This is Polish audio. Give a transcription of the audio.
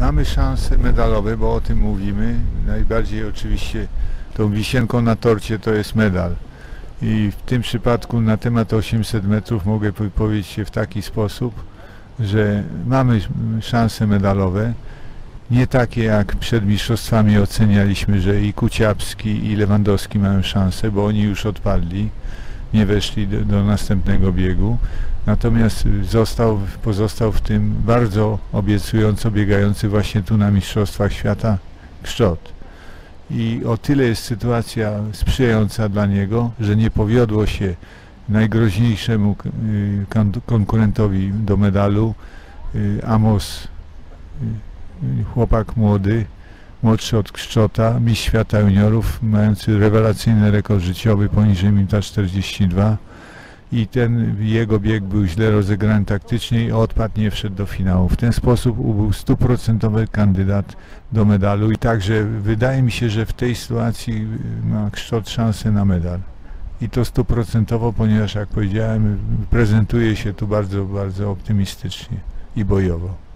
Mamy szanse medalowe, bo o tym mówimy. Najbardziej oczywiście tą wisienką na torcie to jest medal. I w tym przypadku na temat 800 metrów mogę wypowiedzieć się w taki sposób, że mamy szanse medalowe. Nie takie jak przed mistrzostwami ocenialiśmy, że i Kuciapski i Lewandowski mają szansę, bo oni już odpadli, nie weszli do, do następnego biegu. Natomiast został, pozostał w tym bardzo obiecująco biegający właśnie tu na Mistrzostwach Świata Kszczot. I o tyle jest sytuacja sprzyjająca dla niego, że nie powiodło się najgroźniejszemu y, konkurentowi do medalu y, Amos, y, chłopak młody, młodszy od Kszczota, mistrz świata juniorów, mający rewelacyjny rekord życiowy poniżej minuta 42 i ten jego bieg był źle rozegrany taktycznie i odpadł, nie wszedł do finału. W ten sposób był stuprocentowy kandydat do medalu i także wydaje mi się, że w tej sytuacji ma kształt szansę na medal. I to stuprocentowo, ponieważ jak powiedziałem, prezentuje się tu bardzo, bardzo optymistycznie i bojowo.